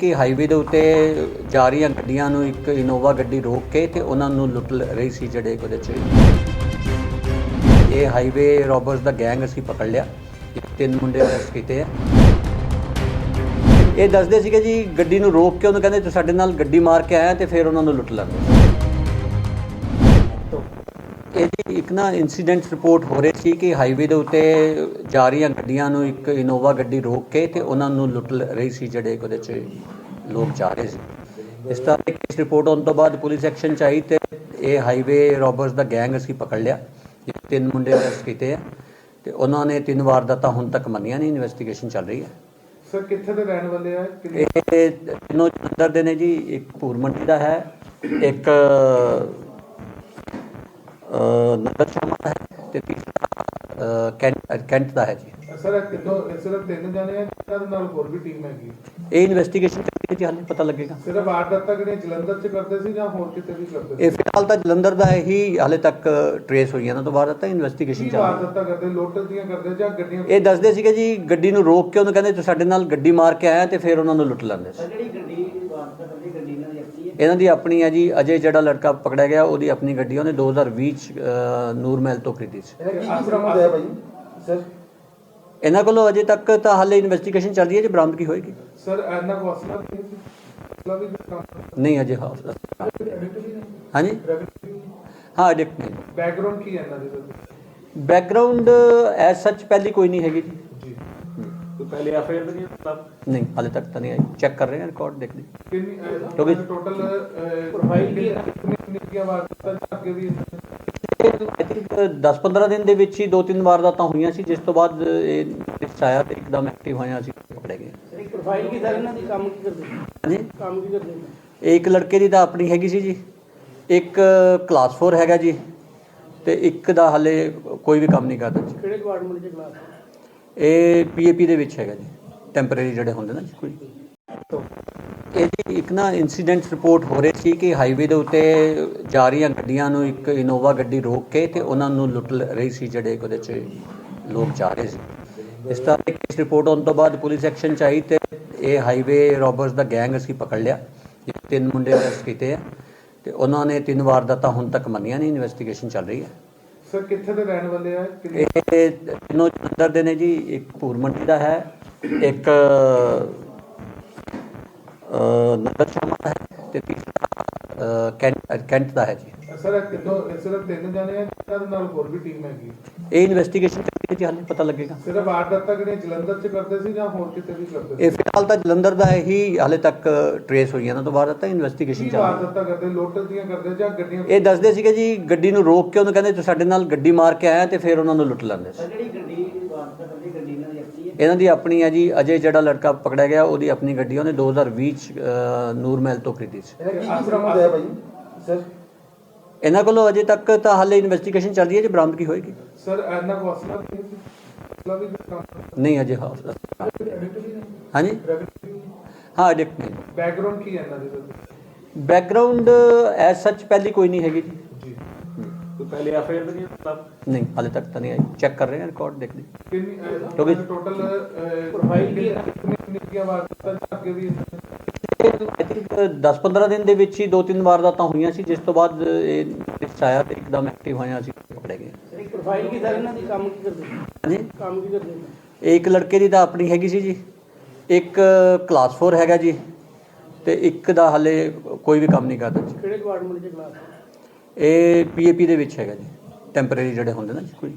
ਕਿ ਹਾਈਵੇ ਦੇ ਉੱਤੇ ਜਾ ਰਹੀਆਂ ਗੱਡੀਆਂ ਨੂੰ ਇੱਕ ਇਨੋਵਾ ਗੱਡੀ ਰੋਕ ਕੇ ਤੇ ਉਹਨਾਂ ਨੂੰ ਲੁੱਟ ਰਹੀ ਸੀ ਜਿਹੜੇ ਉਹਦੇ ਚ ਇਹ ਹਾਈਵੇ ਰੋਬਰਸ ਦਾ ਗੈਂਗ ਅਸੀਂ ਪਕੜ ਲਿਆ। ਤਿੰਨ ਮੁੰਡੇ ਅਰੈਸਟ ਕੀਤੇ ਆ। ਇਹ ਦੱਸਦੇ ਸੀਗੇ ਜੀ, ਗੱਡੀ ਨੂੰ ਰੋਕ ਕੇ ਉਹਨੂੰ ਕਹਿੰਦੇ ਤੂੰ ਸਾਡੇ ਨਾਲ ਗੱਡੀ ਮਾਰ ਕੇ ਆਇਆ ਤੇ ਫਿਰ ਉਹਨਾਂ ਨੂੰ ਲੁੱਟ ਲਾਂਗੇ ਇਹ ਜੀ ਇੱਕ ਨਾ ਇਨਸੀਡੈਂਟ ਰਿਪੋਰਟ ਹੋ ਰਹੀ ਸੀ ਕਿ ਹਾਈਵੇ ਦੇ ਉੱਤੇ ਜਾ ਰਹੀਆਂ ਗੱਡੀਆਂ ਨੂੰ ਇੱਕ ਇਨੋਵਾ ਗੱਡੀ ਰੋਕ ਕੇ ਤੇ ਉਹਨਾਂ ਨੂੰ ਲੁੱਟ ਰਹੀ ਸੀ ਜਿਹੜੇ ਉਹਦੇ ਚ ਲੋਕ ਜਾ ਰਹੇ ਸੀ। ਇਸ ਤਰ੍ਹਾਂ ਇੱਕ ਰਿਪੋਰਟ ਆਉਣ ਤੋਂ ਬਾਅਦ ਪੁਲਿਸ ਐਕਸ਼ਨ ਚ ਆਈ ਤੇ ਇਹ ਹਾਈਵੇ ਰੋਬਰਸ ਦਾ ਗੈਂਗ ਅਸੀਂ ਪਕੜ ਲਿਆ ਤਿੰਨ ਮੁੰਡੇ ਅਰੈਸਟ ਕੀਤੇ ਆ ਤੇ ਉਹਨਾਂ ਨੇ ਤਿੰਨ ਵਾਰਦਾਤਾਂ ਹੁਣ ਤੱਕ ਮੰਨੀਆਂ ਨਹੀਂ ਇਨਵੈਸਟੀਗੇਸ਼ਨ ਚੱਲ ਰਹੀ ਹੈ। ਸਰ ਕਿੱਥੇ ਦੇ ਰਹਿਣ ਵਾਲੇ ਆ? ਇਹ ਤਿੰਨੋਂ ਜਲੰਧਰ ਦੇ ਨੇ ਜੀ ਇੱਕ ਭੂਰ ਮੰਡੀ ਦਾ ਹੈ ਇੱਕ ਨਗਰ ਸ਼ਰਮਾ ਦਾ ਹੈ ਤੇ ਤੀਸਰਾ ਕੈਂਟ ਕੈਂਟ ਦਾ ਹੈ ਜੀ। ਸਰ ਇਹ ਕਿਦੋਂ ਇਹ ਸਿਰਫ ਤਿੰਨ ਜਣੇ ਆ ਜਿਹਨਾਂ ਦੇ ਨਾਲ ਹੋਰ ਵੀ ਟੀਮ ਹੈਗੀ ਇਹ ਇਨਵੈਸਟੀਗੇਸ਼ਨ ਹੈ ਜੀ ਹਾਲੇ ਪਤਾ ਲੱਗੇਗਾ। ਸਿਰਫ ਵਾਰਦਾਤਾਂ ਕਿਹੜੀਆਂ ਜਲੰਧਰ ਚ ਕਰਦੇ ਸੀ ਜਾਂ ਹੋਰ ਕਿਤੇ ਵੀ ਕਰਦੇ ਸੀ? ਇਹ ਫਿਲਹਾਲ ਤਾਂ ਜਲੰਧਰ ਦਾ ਹੀ ਹਾਲੇ ਤੱਕ ਟਰੇਸ ਹੋਈਆਂ ਨਾ ਤੋਂ ਬਾਅਦ ਤਾਂ ਇਨਵੈਸਟੀਗੇਸ਼ਨ ਚੱਲ ਰਹੀ ਹੈ। ਵਾਰਦਾਤਾਂ ਕਰਦੇ ਲੋਟਸ ਦੀਆਂ ਕਰਦੇ ਜਾਂ ਗੱਡੀਆਂ ਇਹ ਦੱਸਦੇ ਸੀਗੇ ਜੀ ਗੱਡੀ ਨੂੰ ਰੋਕ ਕੇ ਉਹਨੂੰ ਕਹਿੰਦੇ ਤੂੰ ਸਾਡੇ ਨਾਲ ਗੱਡੀ ਮਾਰ ਕੇ ਆਇਆ ਤੇ ਫਿਰ ਉਹਨਾਂ ਨੂੰ ਲੁੱਟ ਲੈਂਦੇ ਸੀ। ਜਿਹੜੀ ਗੱਡੀ ਵਾਰਤਾ ਕਰਦੀ ਗੱਡੀ ਨਾਲ ਆਪਣੀ ਹੈ ਇਹਨਾਂ ਦੀ ਆਪਣੀ ਹੈ ਜੀ ਅਜੇ ਜਿਹੜਾ ਲੜਕਾ ਪਕੜਿਆ ਗਿਆ ਉਹਦੀ ਆਪਣੀ ਗੱਡੀ ਉਹਨੇ 2020 ਚ ਅ, ਨੂਰਮਹਿਲ ਤੋਂ ਖਰੀਦੀ ਸੀ। ਇਹ ਕੀ ਕੀ ਬਰਾਮਦ ਹੋਇਆ ਭਾਈ? ਸਰ? ਇਹਨਾਂ ਕੋਲੋਂ ਅਜੇ ਤੱਕ ਤਾਂ ਹਾਲੇ ਇਨਵੈਸਟੀਗੇਸ਼ਨ ਚੱਲ ਰਹੀ ਹੈ ਜੀ ਬਰਾਮਦਗੀ ਹੋਏਗੀ? ਸਰ ਐਨਾ ਕੋ ਅਸਲਾ ਵੀ ਸੀ? ਅਸਲਾ ਵੀ ਨਹੀਂ ਅਜੇ ਹਾਂ ਹਾਂਜੀ? ਹਾਂ ਐਡਿਕਟ ਨਹੀਂ ਬੈਕਗ੍ਰਾਉਂਡ ਕੀ ਹੈ ਇਹਨਾਂ ਦੇ? ਸਰ ਬੈਕਗ੍ਰਾਉਂਡ ਐਸ ਸੱਚ ਪਹਿਲੀ ਕੋਈ ਨਹੀਂ ਹੈਗੀ ਜੀ। पहले एफआईआर तो नहीं है साहब ਨਹੀਂ ਹਾਲੇ ਤੱਕ ਤਾਂ ਨਹੀਂ ਆਈ ਚੈੱਕ ਕਰ ਰਹੇ ਹਾਂ ਰਿਕਾਰਡ ਦੇਖ ਲਈ ਕਿੰਨੀ ਕਿਉਂਕਿ- ਟੋਟਲ Profile ਕੀ ਹੈ? ਕਿੰਨੀ ਕੀ ਵਾਰਦਾਤਾਂ ਅੱਗੇ ਵੀ ਆਈ ਥਿੰਕ 10-15 ਦਿਨ ਦੇ ਵਿੱਚ ਹੀ ਦੋ ਤਿੰਨ ਵਾਰਦਾਤਾਂ ਹੋਈਆਂ ਸੀ ਜਿਸ ਤੋਂ ਬਾਅਦ ਇਹ ਲਿਸਟ ਆਇਆ ਤੇ ਇੱਕਦਮ ਐਕਟਿਵ ਹੋਇਆ ਅਸੀਂ ਪਕੜੇ ਗਏ ਸਰ ਇੱਕ ਪ੍ਰੋਫਾਈਲ ਕੀ ਸਰ ਇਹਨਾਂ ਦੀ ਕੰਮ ਕੀ ਕਰਦੇ ਹਾਂਜੀ ਕੰਮ ਕੀ ਕਰਦੇ ਇਹ ਇੱਕ ਲੜਕੇ ਦੀ ਤਾਂ ਆਪਣੀ ਹੈਗੀ ਸੀ ਜੀ ਇੱਕ ਕਲਾਸ 4 ਹੈਗਾ ਜੀ ਤੇ ਇੱਕ ਦਾ ਹਾਲੇ ਕੋਈ ਵੀ ਕੰਮ ਨਹੀਂ ਕਰਦਾ ਜੀ ਕਿਹੜੇ ਡਿਪਾਰਟਮੈਂਟ ਚ ਕਲਾਸ ਇਹ ਪੀਏਪੀ ਦੇ ਵਿੱਚ ਹੈਗਾ ਜੀ ਟੈਂਪਰੇਰੀ ਜਿਹੜੇ ਹੁੰਦੇ ਨਾ ਕੋਈ। ਇਹ ਜੀ ਇੱਕ ਨਾ ਇਨਸੀਡੈਂਟ ਰਿਪੋਰਟ ਹੋ ਰਹੀ ਸੀ ਕਿ ਹਾਈਵੇ ਦੇ ਉੱਤੇ ਜਾ ਰਹੀਆਂ ਗੱਡੀਆਂ ਨੂੰ ਇੱਕ ਇਨੋਵਾ ਗੱਡੀ ਰੋਕ ਕੇ ਤੇ ਉਹਨਾਂ ਨੂੰ ਲੁੱਟ ਰਹੀ ਸੀ ਜਿਹੜੇ ਉਹਦੇ ਚ ਲੋਕ ਜਾ ਰਹੇ ਸੀ। ਇਸ ਤਰ੍ਹਾਂ ਇੱਕ ਰਿਪੋਰਟ ਆਉਣ ਤੋਂ ਬਾਅਦ ਪੁਲਿਸ ਐਕਸ਼ਨ ਚ ਆਈ ਤੇ ਇਹ ਹਾਈਵੇ ਰੋਬਰਸ ਦਾ ਗੈਂਗ ਅਸੀਂ ਪਕੜ ਲਿਆ, ਤਿੰਨ ਮੁੰਡੇ ਅਰੈਸਟ ਕੀਤੇ ਆ ਤੇ ਉਹਨਾਂ ਨੇ ਤਿੰਨ ਵਾਰ ਦਾ ਤਾਂ ਹੁਣ ਤੱਕ ਮੰਨਿਆ ਨਹੀਂ ਇਨਵੈਸਟੀਗੇਸ਼ਨ ਚੱਲ ਰਹੀ ਹੈ। ਸਰ, ਕਿੱਥੇ ਦੇ ਰਹਿਣ ਵਾਲੇ ਆ? ਇਹ ਤਿੰਨੋਂ ਜਲੰਧਰ ਦੇ ਨੇ ਜੀ, ਇੱਕ ਭੂਰ ਮੰਡੀ ਦਾ ਹੈ, ਇੱਕ ਨਗਰ ਸ਼ਰਮਾ ਦਾ ਹੈ ਤੇ ਤੀਸਰਾ ਕੈਂਟ ਕੈਂਟ ਦਾ ਹੈ ਜੀ। ਸਰ ਇਹ ਕਿਦੋਂ ਇਹ ਸਿਰਫ ਤਿੰਨ ਜਣੇ ਆ ਜਿਹਨਾਂ ਦੇ ਨਾਲ ਹੋਰ ਵੀ ਟੀਮ ਹੈਗੀ ਇਹ ਇਨਵੈਸਟੀਗੇਸ਼ਨ ਹੈ ਜੀ ਹਾਲੇ ਪਤਾ ਲੱਗੇਗਾ। ਸਿਰਫ ਵਾਰਦਾਤਾਂ ਕਿਹੜੀਆਂ ਜਲੰਧਰ ਚ ਕਰਦੇ ਸੀ ਜਾਂ ਹੋਰ ਕਿਤੇ ਵੀ ਕਰਦੇ ਸੀ? ਇਹ ਫਿਲਹਾਲ ਤਾਂ ਜਲੰਧਰ ਦਾ ਹੀ ਹਾਲੇ ਤੱਕ ਟਰੇਸ ਹੋਈਆਂ ਨਾ ਤੋਂ ਬਾਅਦ ਤਾਂ ਇਨਵੈਸਟੀਗੇਸ਼ਨ ਚੱਲ ਰਹੀ ਹੈ। ਵਾਰਦਾਤਾਂ ਕਰਦੇ ਲੋਟਸ ਦੀਆਂ ਕਰਦੇ ਜਾਂ ਗੱਡੀਆਂ? ਇਹ ਦੱਸਦੇ ਸੀਗੇ ਜੀ ਗੱਡੀ ਨੂੰ ਰੋਕ ਕੇ ਉਹਨੂੰ ਕਹਿੰਦੇ ਤੂੰ ਸਾਡੇ ਨਾਲ ਗੱਡੀ ਮਾਰ ਕੇ ਆਇਆ ਤੇ ਫਿਰ ਉਹਨਾਂ ਨੂੰ ਲੁੱਟ ਲੈਂਦੇ ਸੀ। ਜਿਹੜੀ ਗੱਡੀ ਵਾਰਤਾ ਕਰਦੀ ਗੱਡੀ ਨਾਲ ਆਪਣੀ ਹੈ ਇਹਨਾਂ ਦੀ ਆਪਣੀ ਹੈ ਜੀ ਅਜੇ ਜਿਹੜਾ ਲੜਕਾ ਪਕੜਿਆ ਗਿਆ ਉਹਦੀ ਆਪਣੀ ਗੱਡੀ ਉਹਨੇ 2020 ਚ ਅ, ਨੂਰਮਹਿਲ ਤੋਂ ਖਰੀਦੀ ਸੀ। ਇਹ ਕੀ ਕੀ ਬਰਾਮਦ ਹੋਇਆ ਭਾਈ? ਸਰ? ਇਹਨਾਂ ਕੋਲੋਂ ਅਜੇ ਤੱਕ ਤਾਂ ਹਾਲੇ ਇਨਵੈਸਟੀਗੇਸ਼ਨ ਚੱਲ ਰਹੀ ਹੈ ਜੀ ਬਰਾਮਦਗੀ ਹੋਏਗੀ? ਸਰ ਐਨਾ ਕੋ ਅਸਲਾ ਵੀ ਸੀ? ਅਸਲਾ ਵੀ ਨਹੀਂ ਅਜੇ ਹਾਂ ਹਾਂਜੀ? ਹਾਂ ਐਡਿਕਟ ਨਹੀਂ। ਬੈਕਗ੍ਰਾਉਂਡ ਕੀ ਹੈ ਇਹਨਾਂ ਦੇ? ਸਰ ਬੈਕਗ੍ਰਾਉਂਡ ਐਸ ਸੱਚ ਪਹਿਲੀ ਕੋਈ ਨਹੀਂ ਹੈਗੀ ਜੀ। पहले एफआईआर तो नहीं है साहब ਨਹੀਂ ਹਾਲੇ ਤੱਕ ਤਾਂ ਨਹੀਂ ਆਈ ਚੈੱਕ ਕਰ ਰਹੇ ਹਾਂ ਰਿਕਾਰਡ ਦੇਖ ਲਈ ਕਿੰਨੀ ਕਿਉਂਕਿ- ਟੋਟਲ Profile ਕੀ ਹੈ? ਕਿੰਨੀ ਕੀ ਵਾਰਦਾਤਾਂ ਅੱਗੇ ਵੀ ਆਈ ਥਿੰਕ 10-15 ਦਿਨ ਦੇ ਵਿੱਚ ਹੀ ਦੋ ਤਿੰਨ ਵਾਰਦਾਤਾਂ ਹੋਈਆਂ ਸੀ ਜਿਸ ਤੋਂ ਬਾਅਦ ਇਹ ਲਿਸਟ ਆਇਆ ਤੇ ਇੱਕਦਮ ਐਕਟਿਵ ਹੋਇਆ ਅਸੀਂ ਪਕੜੇ ਗਏ ਸਰ ਇੱਕ ਪ੍ਰੋਫਾਈਲ ਕੀ ਸਰ ਇਹਨਾਂ ਦੀ ਕੰਮ ਕੀ ਕਰਦੇ ਹਾਂਜੀ ਕੰਮ ਕੀ ਕਰਦੇ ਇਹ ਇੱਕ ਲੜਕੇ ਦੀ ਤਾਂ ਆਪਣੀ ਹੈਗੀ ਸੀ ਜੀ ਇੱਕ ਕਲਾਸ 4 ਹੈਗਾ ਜੀ ਤੇ ਇੱਕ ਦਾ ਹਾਲੇ ਕੋਈ ਵੀ ਕੰਮ ਨਹੀਂ ਕਰਦਾ ਜੀ ਕਿਹੜੇ ਡਿਪਾਰਟਮੈਂਟ ਚ ਕਲਾਸ ਇਹ ਪੀਏਪੀ ਦੇ ਵਿੱਚ ਹੈਗਾ ਜੀ ਟੈਂਪਰੇਰੀ ਜਿਹੜੇ ਹੁੰਦੇ ਨਾ ਜੀ ਕੋਈ।